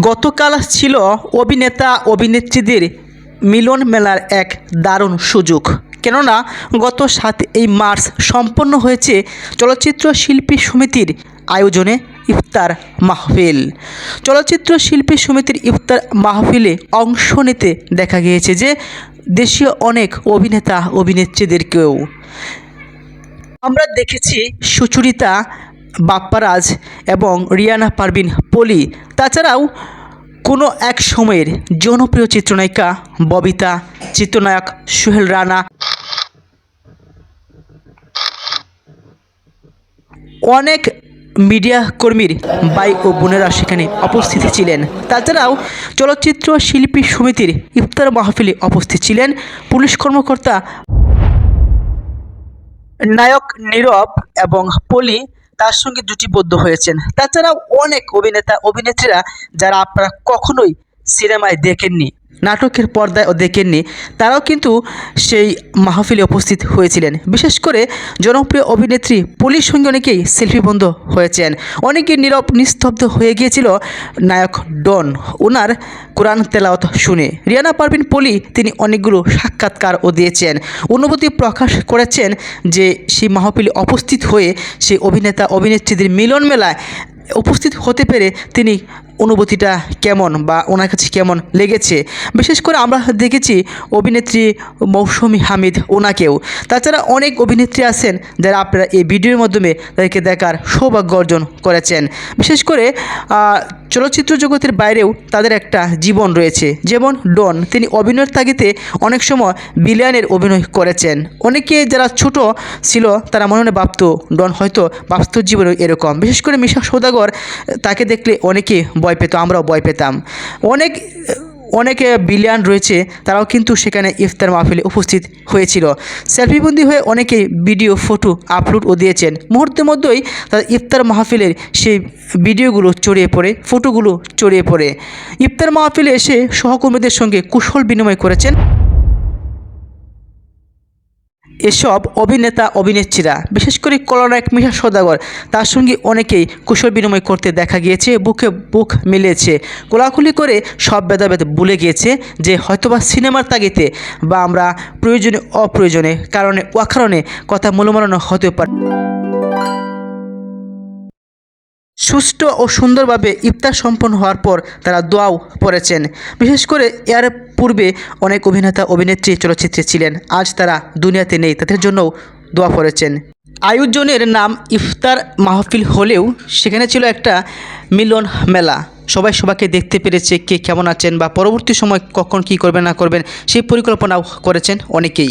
গতকাল ছিল অভিনেতা অভিনেত্রীদের মিলন মেলার এক দারুণ সুযোগ। কেননা, গত সাত এই মার্চ সম্পন্ন হয়েছে চলচ্চিত্র শিল্পী সমিতির আয়োজনে ইফতার মাহফিল। চলচ্চিত্র শিল্পী সমিতির ইফতার মাহফিলে অংশ নিতে দেখা গিয়েছে যে, দেশীয় অনেক অভিনেতা অভিনেত্রীদেরকেও। আমরা দেখেছি সুচরিতা বাপ্পারাজ এবং রিয়ানা পারভিন পলি। তাছাড়াও কোনো এক সময়ের জনপ্রিয় চিত্রনায়িকা ববিতা, চিত্রনায়ক সোহেল রানা। অনেক মিডিয়া কর্মীর ভাই ও বোনেরা সেখানে উপস্থিত ছিলেন। তাছাড়াও চলচ্চিত্র শিল্পী সমিতির ইফতার মাহফিলে উপস্থিত ছিলেন পুলিশ কর্মকর্তা নায়ক নীরব এবং পলি তার সঙ্গে জুটিবদ্ধ হয়েছেন। তাছাড়াও অনেক অভিনেতা অভিনেত্রীরা যারা আপনারা কখনোই সিনেমায় দেখেননি, নাটকের পর্দায় ও দেখেননি, তারাও কিন্তু সেই মাহফিলে উপস্থিত হয়েছিলেন। বিশেষ করে জনপ্রিয় অভিনেত্রী পলির সঙ্গে অনেকেই সেলফিবন্ধ হয়েছেন। অনেকেই নীরব, নিস্তব্ধ হয়ে গিয়েছিল নায়ক ডন ওনার কোরআন তেলাওত শুনে। রিয়ানা পারভিন পলি তিনি অনেকগুলো সাক্ষাৎকারও দিয়েছেন। অনুভূতি প্রকাশ করেছেন যে সেই মাহফিলে উপস্থিত হয়ে সেই অভিনেতা, অভিনেত্রীদের মিলন মেলায় উপস্থিত হতে পেরে তিনি অনুভূতিটা কেমন বা ওনার কাছে কেমন লেগেছে? বিশেষ করে আমরা দেখেছি অভিনেত্রী মৌসুমি হামিদ ওনাকেও। তাছাড়া অনেক অভিনেত্রী আছেন যারা আপনারা এই ভিডিওর মাধ্যমে তাদেরকে দেখার সৌভাগ্য অর্জন করেছেন। বিশেষ করে চলচ্চিত্র জগতের বাইরেও তাদের একটা জীবন রয়েছে। যেমন ডন, তিনি অভিনয়ের তাগিতে অনেক সময় বিলিয়ানের অভিনয় করেছেন। অনেকে যারা ছোট ছিল, তারা মনে মনে ভাবত, ডন হয়তো বাস্তব জীবনে এরকম। বিশেষ করে মিশা সৌদাগর, তাকে দেখলে অনেকে ভয় পেত, আমরাও ভয় পেতাম। অনেক অনেকে বিলিয়ান রয়েছে, তারাও কিন্তু সেখানে ইফতার মাহফিলে উপস্থিত হয়েছিল। সেলফিবন্দি হয়ে অনেকে ভিডিও, ফটো আপলোডও দিয়েছেন। মুহূর্তের মধ্যেই তাদের ইফতার মাহফিলের সেই ভিডিওগুলো চড়িয়ে পড়ে, ফটোগুলো চড়িয়ে পড়ে। ইফতার মাহফিলে এসে সহকর্মীদের সঙ্গে কুশল বিনিময় করেছেন এসব অভিনেতা অভিনেত্রীরা, বিশেষ করে কলনায়ক মিশা সদাগর, তার সঙ্গে অনেকেই কুশল বিনিময় করতে দেখা গিয়েছে, বুকে বুক মিলেছে কোলাকুলি করে সব ভেদাভেদ ভুলে গিয়েছে যে হয়তোবা সিনেমার তাগিতে বা আমরা প্রয়োজনে অপ্রয়োজনে কারণে অকারণে কথা মূলমারণ হতে পারে। সুষ্ঠু ও সুন্দরভাবে ইফতার সম্পন্ন হওয়ার পর তারা দোয়াও পড়েছেন। বিশেষ করে এর পূর্বে অনেক অভিনেতা, অভিনেত্রী চলচ্চিত্রে ছিলেন। আজ তারা দুনিয়াতে নেই, তাদের জন্যও দোয়া পড়েছেন। আয়োজনের নাম ইফতার মাহফিল হলেও সেখানে ছিল একটা মিলন মেলা। সবাই সবাইকে দেখতে পেরেছে কে কেমন আছেন বা পরবর্তী সময় কখন কী করবেন, না করবেন, সেই পরিকল্পনাও করেছেন অনেকেই।